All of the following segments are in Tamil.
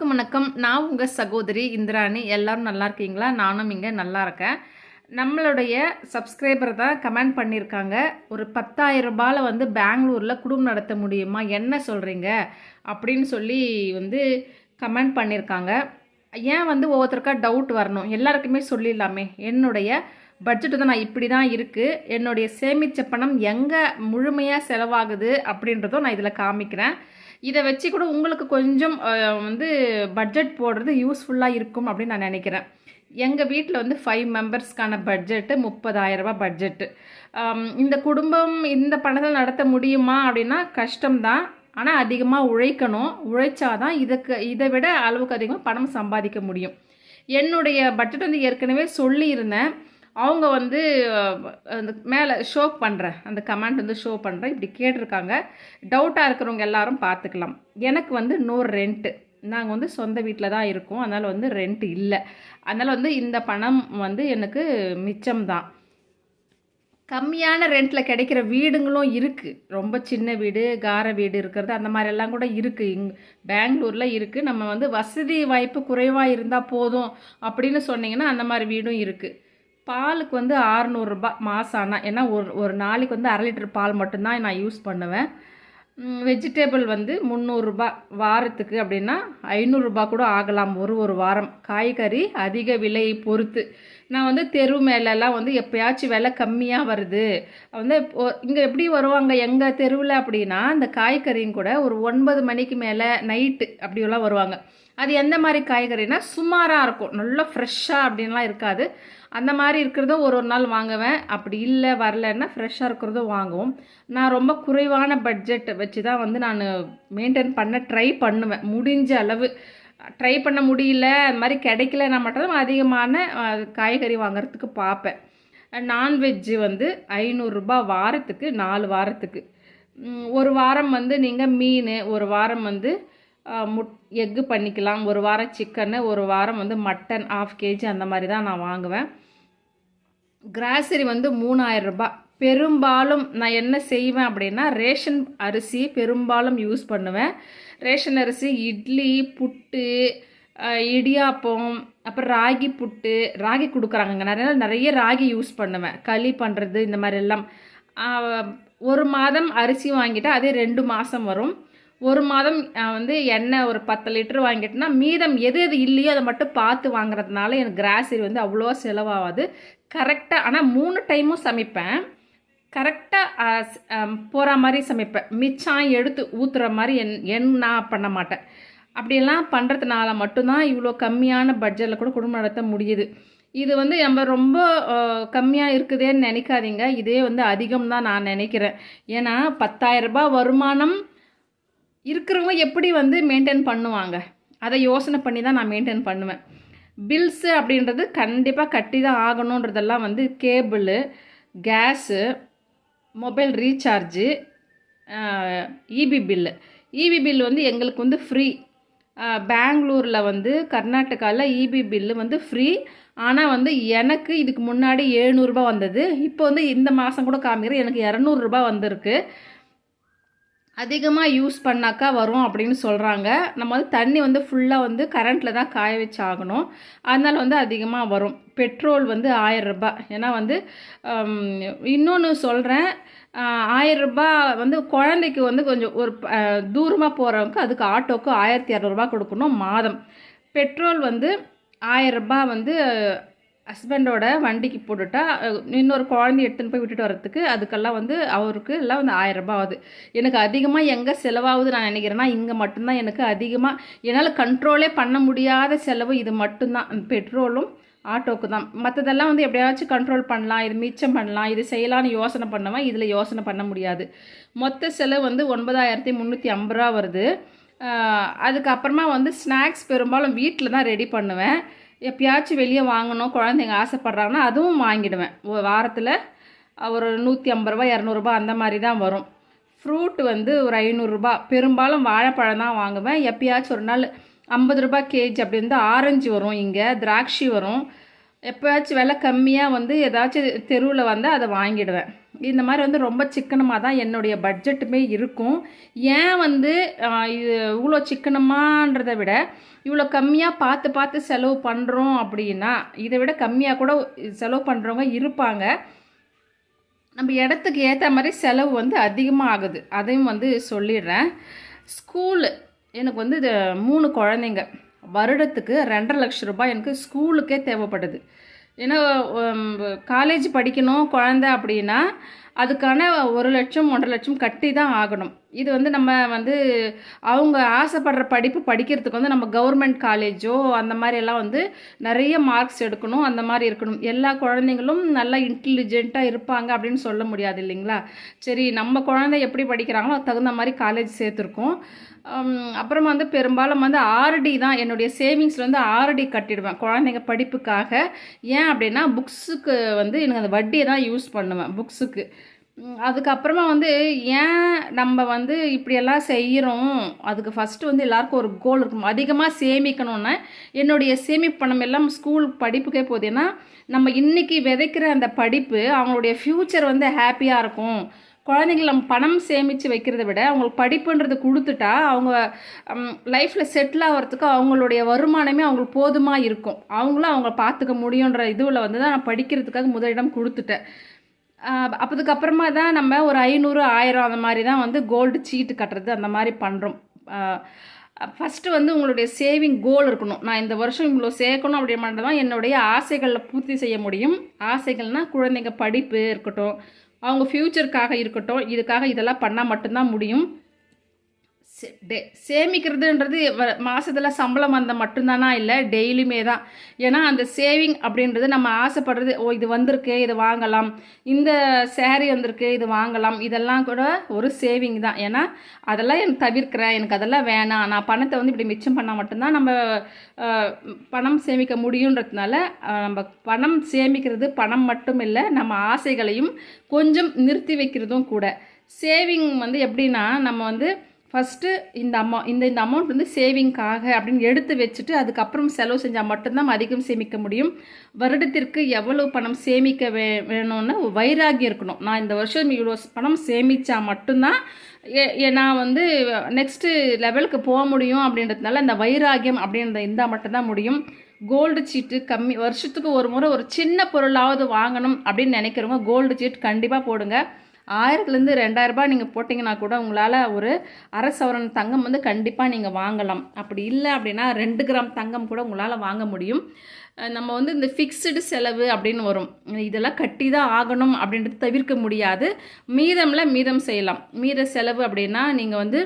வணக்கம் வணக்கம். நான் உங்கள் சகோதரி இந்திராணி. எல்லோரும் நல்லா இருக்கீங்களா? நானும் இங்கே நல்லா இருக்கேன். நம்மளுடைய சப்ஸ்கிரைபர் தான் கமெண்ட் பண்ணியிருக்காங்க ஒரு பத்தாயிரம் ரூபாயில் வந்து பெங்களூரில் குடும்பம் நடத்த முடியுமா? என்ன சொல்கிறீங்க அப்படின்னு சொல்லி வந்து கமெண்ட் பண்ணியிருக்காங்க ஏன் வந்து ஒவ்வொருத்தருக்கா டவுட் வரணும்? எல்லாருக்குமே சொல்லிடலாமே. என்னுடைய பட்ஜெட் தான் நான் இப்படி தான் இருக்குது என்னுடைய சேமித்த பணம் எங்கே முழுமையாக செலவாகுது அப்படின்றதும் நான் இதில் காமிக்கிறேன். இதை வச்சு கூட உங்களுக்கு கொஞ்சம் வந்து பட்ஜெட் போடுறது யூஸ்ஃபுல்லாக இருக்கும் அப்படின்னு நான் நினைக்கிறேன். எங்கள் வீட்டில் வந்து ஃபைவ் மெம்பர்ஸ்க்கான பட்ஜெட்டு முப்பதாயிரரூபா பட்ஜெட்டு இந்த குடும்பம் இந்த பணத்தில் நடத்த முடியுமா அப்படின்னா கஷ்டம்தான். ஆனால் அதிகமாக உழைக்கணும். உழைச்சாதான் இதுக்கு இதை விட அளவுக்கு அதிகமாக பணம் சம்பாதிக்க முடியும். என்னுடைய பட்ஜெட் வந்து ஏற்கனவே சொல்லியிருந்தேன். அவங்க வந்து அந்த மேலே ஷோ பண்ணுறேன் அந்த கமெண்ட் வந்து ஷோ பண்ணுறேன் இப்படி கேட்டிருக்காங்க. டவுட்டாக இருக்கிறவங்க எல்லாரும் பார்த்துக்கலாம். எனக்கு வந்து நோ ரெண்ட்டு நாங்கள் வந்து சொந்த வீட்டில் தான் இருக்கோம். அதனால் வந்து ரெண்ட் இல்லை. அதனால் வந்து இந்த பணம் வந்து எனக்கு மிச்சம்தான் கம்மியான ரெண்ட்டில் கிடைக்கிற வீடுங்களும் இருக்குது ரொம்ப சின்ன வீடு கார வீடு இருக்கிறது அந்த மாதிரி எல்லாம் கூட இருக்குது இங் பெங்களூரில் இருக்குது நம்ம வந்து வசதி வாய்ப்பு குறைவாக இருந்தால் போதும். அப்படின்னு சொன்னிங்கன்னா அந்த மாதிரி வீடும் இருக்குது பாலுக்கு வந்து ஆறுநூறுபா மாதம் ஆனால் ஏன்னா ஒரு ஒரு நாளைக்கு வந்து அரை லிட்டர் பால் மட்டும்தான் நான் யூஸ் பண்ணுவேன். வெஜிடேபிள் வந்து முந்நூறுரூபா வாரத்துக்கு அப்படின்னா ஐநூறுரூபா கூட ஆகலாம். ஒரு ஒரு வாரம். காய்கறி அதிக விலையை பொறுத்து. நான் வந்து தெரு மேலெல்லாம் வந்து எப்பயாச்சும் விலை கம்மியாக வருது. வந்து இங்கே எப்படி வருவாங்க எங்கள் தெருவில் அப்படின்னா அந்த காய்கறியும் கூட ஒரு ஒன்பது மணிக்கு மேலே நைட்டு அப்படியெல்லாம் வருவாங்க. அது எந்த மாதிரி காய்கறினா சுமாராக இருக்கும். நல்லா ஃப்ரெஷ்ஷாக அப்படின்லாம் இருக்காது. அந்த மாதிரி இருக்கிறதும் ஒரு ஒரு நாள் வாங்குவேன். அப்படி இல்லை வரலன்னா ஃப்ரெஷ்ஷாக இருக்கிறதும் வாங்குவோம். நான் ரொம்ப குறைவான பட்ஜெட் வச்சு தான் வந்து நான் மெயின்டைன் பண்ண ட்ரை பண்ணுவேன். முடிஞ்ச அளவு ட்ரை பண்ண முடியல அது மாதிரி கிடைக்கலன்னா மட்டும் அதிகமான காய்கறி வாங்குறதுக்கு பார்ப்பேன். நான்வெஜ்ஜு வந்து ஐநூறுரூபா வாரத்துக்கு நாலு வாரத்துக்கு. ஒரு வாரம் வந்து நீங்கள் மீன் ஒரு வாரம் வந்து முட் எக்கு பண்ணிக்கலாம். ஒரு வாரம் சிக்கனு ஒரு வாரம் வந்து மட்டன் ஆஃப் கேஜி அந்த மாதிரி தான் நான் வாங்குவேன். கிராசரி வந்து மூணாயிரம் ரூபாய். பெரும்பாலும் நான் என்ன செய்வேன் அப்படின்னா ரேஷன் அரிசி பெரும்பாலும் யூஸ் பண்ணுவேன். ரேஷன் அரிசி இட்லி புட்டு இடியாப்பம் அப்புறம் ராகி புட்டு ராகி கொடுக்குறாங்க நிறைய நிறைய ராகி யூஸ் பண்ணுவேன். களி பண்ணுறது இந்த மாதிரி எல்லாம். ஒரு மாதம் அரிசி வாங்கிட்டால் அதே ரெண்டு மாதம் வரும். ஒரு மாதம் வந்து எண்ணெய் ஒரு பத்து லிட்டர் வாங்கிட்டேன்னா மீதம் எது எது இல்லையோ அதை மட்டும் பார்த்து வாங்குறதுனால எனக்கு கிராசரி வந்து அவ்வளோவா செலவாகாது. கரெக்டாக ஆனால் மூணு டைமும் சமைப்பேன். கரெக்டாக போகிற மாதிரி சமைப்பேன். மிச்சம் எடுத்து ஊற்றுற மாதிரி என் என் நான் பண்ண மாட்டேன். அப்படியெல்லாம் பண்ணுறதுனால மட்டும்தான் இவ்வளோ கம்மியான பட்ஜெட்டில் கூட குடும்பம் நடத்த முடியுது. இது வந்து நம்ம ரொம்ப கம்மியாக இருக்குதேன்னு நினைக்காதீங்க. இதே வந்து அதிகம் தான் நான் நினைக்கிறேன். ஏன்னா பத்தாயிரரூபா வருமானம் இருக்கிறவங்க எப்படி வந்து மெயின்டைன் பண்ணுவாங்க? அதை யோசனை பண்ணி தான் நான் மெயின்டைன் பண்ணுவேன். பில்ஸு அப்படின்றது கண்டிப்பாக கட்டி தான் ஆகணுன்றதெல்லாம் வந்து cable gas mobile recharge EB bill EB bill வந்து எங்களுக்கு வந்து ஃப்ரீ பெங்களூரில் வந்து கர்நாடகாவில் இபி பில்லு வந்து ஃப்ரீ ஆனால் வந்து எனக்கு இதுக்கு முன்னாடி எழுநூறுபா வந்தது. இப்போ வந்து இந்த மாதம் கூட காமிக்கிறேன். எனக்கு இரநூறுபா வந்திருக்கு. அதிகமாக யூஸ் பண்ணாக்கா வரும் அப்படின்னு சொல்கிறாங்க நம்ம வந்து தண்ணி வந்து ஃபுல்லாக வந்து கரண்ட்டில் தான் காய வச்சு ஆகணும் அதனால் வந்து அதிகமாக வரும். பெட்ரோல் வந்து ஆயிரம் ஏன்னா வந்து இன்னொன்று சொல்கிறேன் ஆயிரரூபா வந்து குழந்தைக்கு வந்து கொஞ்சம் ஒரு தூரமாக போகிறவங்க அதுக்கு ஆட்டோக்கு ஆயிரத்தி இரநூறுபா கொடுக்கணும் மாதம். பெட்ரோல் வந்து ஆயிரரூபா வந்து ஹஸ்பண்டோட வண்டிக்கு போட்டுட்டா இன்னொரு குழந்தைய எடுத்துன்னு போய் விட்டுட்டு வரதுக்கு அதுக்கெல்லாம் வந்து அவருக்கு எல்லாம் வந்து ஆயிரரூபா ஆகுது. எனக்கு அதிகமாக எங்கே செலவாகுது நான் நினைக்கிறேன்னா இங்கே மட்டும்தான் எனக்கு அதிகமாக என்னால் கண்ட்ரோலே பண்ண முடியாத செலவு இது மட்டும்தான். பெட்ரோலும் ஆட்டோக்கு தான். மற்றதெல்லாம் வந்து எப்படியாச்சும் கண்ட்ரோல் பண்ணலாம் இது மிச்சம் பண்ணலாம் இது செய்யலாம்னு யோசனை பண்ணுவேன் இதில் யோசனை பண்ண முடியாது. மொத்த செலவு வந்து ஒன்பதாயிரத்தி முந்நூற்றி ஐம்பது ரூபா வருது. அதுக்கப்புறமா வந்து ஸ்நாக்ஸ் பெரும்பாலும் வீட்டில் தான் ரெடி பண்ணுவேன். எப்பயாச்சும் வெளியே வாங்கணும் குழந்தைங்க ஆசைப்பட்றாங்கன்னா அதுவும் வாங்கிடுவேன். ஒரு வாரத்தில் ஒரு நூற்றி ஐம்பது ரூபா இரநூறுபா அந்த மாதிரி தான் வரும். ஃப்ரூட் வந்து ஒரு ஐநூறுரூபா பெரும்பாலும் வாழைப்பழம் தான் வாங்குவேன். எப்பயாச்சும் ஒரு நாள் ஐம்பது ரூபாய் கேஜி அப்படி இருந்தால் ஆரஞ்சு வரும் இங்கே திராட்சை வரும். எப்போயாச்சும் விலை கம்மியாக வந்து ஏதாச்சும் தெருவில் வந்தால் அதை வாங்கிடுவேன். இந்த மாதிரி வந்து ரொம்ப சிக்கனமாக தான் என்னுடைய பட்ஜெட்டுமே இருக்கும். ஏன் வந்து இது இவ்வளோ சிக்கனமான்றதை விட இவ்வளோ கம்மியாக பார்த்து பார்த்து செலவு பண்ணுறோம் அப்படின்னா இதை விட கம்மியாக கூட செலவு பண்ணுறவங்க இருப்பாங்க. நம்ம இடத்துக்கு ஏற்ற மாதிரி செலவு வந்து அதிகமாக ஆகுது அதையும் வந்து சொல்லிடுறேன். ஸ்கூலு எனக்கு வந்து இது மூணு குழந்தைங்க. வருடத்துக்கு ரெண்டரை லட்ச ரூபாய் எனக்கு ஸ்கூலுக்கே தேவைப்படுது. ஏன்னா காலேஜ் படிக்கணும் குழந்த அப்படின்னா அதுக்கான ஒரு லட்சம் ஒன்றரை லட்சம் கட்டி தான் ஆகணும். இது வந்து நம்ம வந்து அவங்க ஆசைப்படுற படிப்பு படிக்கிறதுக்கு வந்து நம்ம கவர்மெண்ட் காலேஜோ அந்த மாதிரி எல்லாம் வந்து நிறைய மார்க்ஸ் எடுக்கணும் அந்த மாதிரி இருக்கணும். எல்லா குழந்தைங்களும் நல்லா இன்டெலிஜென்ட்டாக இருப்பாங்க அப்படின்னு சொல்ல முடியாது இல்லைங்களா? சரி நம்ம குழந்தை எப்படி படிக்கிறாங்களோ தகுந்த மாதிரி காலேஜ் சேர்த்துருக்கோம். அப்புறம் அப்புறமா வந்து பெரும்பாலும் வந்து ஆர்டி தான் என்னுடைய சேவிங்ஸில் வந்து ஆர்டி கட்டிடுவேன் குழந்தைங்க படிப்புக்காக. ஏன் அப்படின்னா புக்ஸுக்கு வந்து எனக்கு அந்த வட்டியை தான் யூஸ் பண்ணுவேன் புக்ஸுக்கு அதுக்கப்புறமா வந்து ஏன் நம்ம வந்து இப்படியெல்லாம் செய்கிறோம்? அதுக்கு ஃபஸ்ட்டு வந்து எல்லாருக்கும் ஒரு கோல் இருக்கும் அதிகமாக சேமிக்கணும்னா என்னுடைய சேமிப்பு பணம் எல்லாம் ஸ்கூல் படிப்புக்கே போகுது. ஏன்னா நம்ம இன்றைக்கி விதைக்கிற அந்த படிப்பு அவங்களுடைய ஃப்யூச்சர் வந்து ஹாப்பியாக இருக்கும். குழந்தைங்கள நம்ம பணம் சேமித்து வைக்கிறத விட அவங்களுக்கு படிப்புன்றது கொடுத்துட்டா அவங்க லைஃப்பில் செட்டில் ஆகிறதுக்கு அவங்களுடைய வருமானமே அவங்களுக்கு போதுமாக இருக்கும். அவங்களும் அவங்க பார்த்துக்க முடியுன்ற இதுவில் வந்து தான் நான் படிக்கிறதுக்காக முதலிடம் கொடுத்துட்டேன். அப்போதுக்கப்புறமா தான் நம்ம ஒரு ஐநூறு ஆயிரம் அந்த மாதிரி தான் வந்து கோல்டு சீட்டு கட்டுறது அந்த மாதிரி பண்ணுறோம் ஃபஸ்ட்டு வந்து உங்களுடைய சேவிங் கோல் இருக்கணும். நான் இந்த வருஷம் இவ்வளோ சேர்க்கணும் அப்படின்ற தான் என்னுடைய ஆசைகளில் பூர்த்தி செய்ய முடியும். ஆசைகள்னால் குழந்தைங்க படிப்பு இருக்கட்டும் அவங்க ஃப்யூச்சருக்காக இருக்கட்டும் இதுக்காக இதெல்லாம் பண்ணால் மட்டும்தான் முடியும். டே- சேமிக்கிறதுன்றது வ- சம்பளம் வந்த மட்டும்தானா? இல்லை டெய்லியுமே தான். ஏன்னா அந்த சேவிங் அப்படின்றது நம்ம ஆசைப்படுறது ஓ இது வந்திருக்கு இது வாங்கலாம். இந்த சேரீ வந்திருக்கு இது வாங்கலாம். இதெல்லாம் கூட ஒரு சேவிங் தான். ஏன்னா அதெல்லாம் எனக்கு தவிர்க்கிறேன் எனக்கு அதெல்லாம் வேணாம். நான் பணத்தை வந்து இப்படி மிச்சம் பண்ணால் மட்டும்தான் நம்ம பணம் சேமிக்க முடியுன்றதுனால நம்ம பணம் சேமிக்கிறது பணம் மட்டும் இல்லை நம்ம ஆசைகளையும் கொஞ்சம் நிறுத்தி வைக்கிறதும் கூட. சேவிங் வந்து எப்படின்னா நம்ம வந்து ஃபஸ்ட்டு இந்த அம்மா இந்த இந்த அமௌண்ட் வந்து சேவிங்காக அப்படின்னு எடுத்து வச்சுட்டு அதுக்கப்புறம் செலவு செஞ்சால் மட்டும்தான் அதிகம் சேமிக்க முடியும். வருடத்திற்கு எவ்வளவு பணம் சேமிக்க வே வேணும்னு வைராகியம் இருக்கணும். நான் இந்த வருஷம் இவ்வளோ பணம் சேமித்தா மட்டும்தான் ஏ- ஏ- நான் வந்து நெக்ஸ்ட்டு லெவலுக்கு போக முடியும் அப்படின்றதுனால இந்த வைராகியம் அப்படின்றத இருந்தால் மட்டும்தான் முடியும். கோல்டு சீட்டு கம்மி வருஷத்துக்கு ஒரு முறை ஒரு சின்ன பொருளாவது வாங்கணும் அப்படின்னு நினைக்கிறவங்க கோல்டு சீட் கண்டிப்பாக போடுங்க. ஆயிரத்துலேருந்து ரெண்டாயிரரூபா நீங்கள் போட்டிங்கன்னா கூட உங்களால் ஒரு அரை சவரன் தங்கம் வந்து கண்டிப்பாக நீங்கள் வாங்கலாம். அப்படி இல்லை அப்படின்னா ரெண்டு கிராம் தங்கம் கூட உங்களால் வாங்க முடியும். நம்ம வந்து இந்த ஃபிக்ஸ்டு செலவு அப்படின்னு வரும். இதெல்லாம் கட்டி தான் ஆகணும் அப்படின்றது தவிர்க்க முடியாது. மீதமில் மீதம் செய்யலாம். மீத செலவு அப்படின்னா நீங்கள் வந்து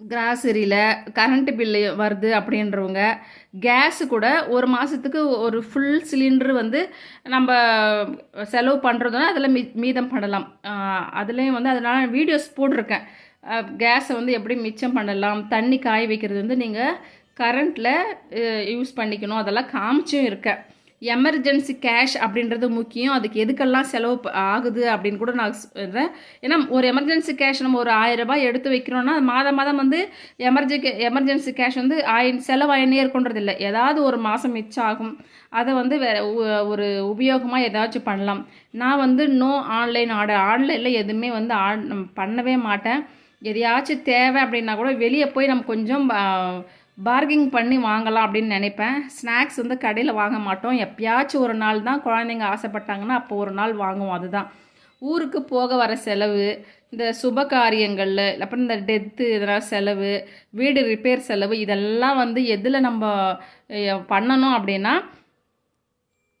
கிராசரியில் கரண்ட்டு பில்லு வருது அப்படின்றவங்க கேஸு கூட ஒரு மாதத்துக்கு ஒரு ஃபுல் சிலிண்டர் வந்து நம்ம செலவு பண்ணுறதுனா அதில் மீ மீதம் பண்ணலாம். அதுலேயும் வந்து அதனால் வீடியோஸ் போட்டிருக்கேன். கேஸை வந்து எப்படி மிச்சம் பண்ணலாம் தண்ணி காய வைக்கிறது வந்து நீங்கள் கரண்ட்டில் யூஸ் பண்ணிக்கணும் அதெல்லாம் காமிச்சும் இருக்கேன். எமர்ஜென்சி கேஷ் அப்படின்றது முக்கியம். அதுக்கு எதுக்கெல்லாம் செலவு ப- ஆகுது அப்படின்னு கூட நான் சொல்கிறேன் ஏன்னா ஒரு எமர்ஜென்சி கேஷ் நம்ம ஒரு ஆயிரம் ரூபாய் எடுத்து வைக்கிறோம்னா மாதம் மாதம் வந்து எமர்ஜெ எமர்ஜென்சி கேஷ் வந்து ஆய செலவாயினே இருக்குன்றது இல்லை. ஏதாவது ஒரு மாதம் மிச்சம் ஆகும் அதை வந்து வே ஒரு உபயோகமாக ஏதாச்சும் பண்ணலாம். நான் வந்து நோ ஆன்லைன் ஆர்டர். ஆன்லைனில் எதுவுமே வந்து ஆன் பண்ணவே மாட்டேன். எதையாச்சும் தேவை அப்படின்னா கூட வெளியே போய் நம்ம கொஞ்சம் பார்கிங் பண்ணி வாங்கலாம் அப்படின்னு நினைப்பேன். ஸ்நாக்ஸ் வந்து கடையில் வாங்க மாட்டோம். எப்பயாச்சும் ஒரு நாள் தான் குழந்தைங்க ஆசைப்பட்டாங்கன்னா அப்போ ஒரு நாள் வாங்குவோம். அதுதான். ஊருக்கு போக வர செலவு இந்த சுப காரியங்களில் அப்புறம் இந்த டெத்து இதெல்லாம் செலவு வீடு ரிப்பேர் செலவு இதெல்லாம் வந்து எதில் நம்ம பண்ணணும் அப்படின்னா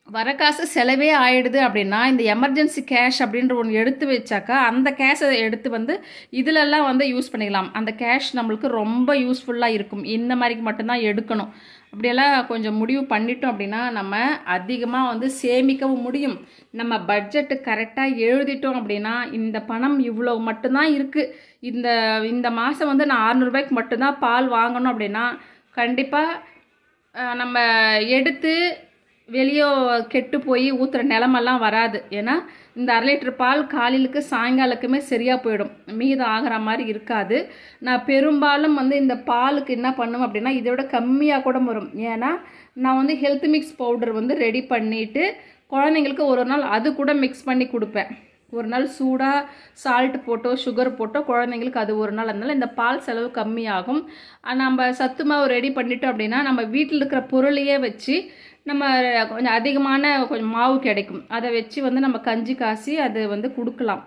வர காசு செலவே ஆயிடுது அப்படின்னா இந்த எமர்ஜென்சி கேஷ் அப்படின்ற ஒன்று எடுத்து வச்சாக்கா அந்த கேஷை எடுத்து வந்து இதிலெல்லாம் வந்து யூஸ் பண்ணிக்கலாம். அந்த கேஷ் நம்மளுக்கு ரொம்ப யூஸ்ஃபுல்லாக இருக்கும். இந்த மாதிரிக்கு மட்டும்தான் எடுக்கணும். அப்படியெல்லாம் கொஞ்சம் முடிவு பண்ணிட்டோம் அப்படின்னா நம்ம அதிகமாக வந்து சேமிக்கவும் முடியும். நம்ம பட்ஜெட்டு கரெக்டாக எழுதிட்டோம் அப்படின்னா இந்த பணம் இவ்வளோ மட்டும்தான் இருக்குது இந்த இந்த மாதம் வந்து நான் அறநூறுபாய்க்கு மட்டும்தான் பால் வாங்கணும் அப்படின்னா கண்டிப்பாக நம்ம எடுத்து வெளியே கெட்டு போய் ஊற்றுற நிலமெல்லாம் வராது. ஏன்னா இந்த அரை லிட்டர் பால் காலையிலுக்கு சாயங்காலக்குமே சரியாக போயிடும். மீதம் ஆகிற மாதிரி இருக்காது. நான் பெரும்பாலும் வந்து இந்த பாலுக்கு என்ன பண்ணுவேன் அப்படின்னா இதை விட கம்மியாக கூட வரும். ஏன்னா நான் வந்து ஹெல்த் மிக்ஸ் பவுடர் வந்து ரெடி பண்ணிவிட்டு குழந்தைங்களுக்கு ஒரு நாள் அது கூட மிக்ஸ் பண்ணி கொடுப்பேன். ஒரு நாள் சூடாக சால்ட் போட்டோ சுகர் போட்டோ குழந்தைங்களுக்கு அது ஒரு நாள். அதனால இந்த பால் செலவு கம்மியாகும். நம்ம சத்து மாவு ரெடி பண்ணிட்டோம் அப்படின்னா நம்ம வீட்டில் இருக்கிற பொருளையே வச்சு நம்ம கொஞ்சம் அதிகமான கொஞ்சம் மாவு கிடைக்கும். அதை வச்சு வந்து நம்ம கஞ்சி காசி அது வந்து கொடுக்கலாம்.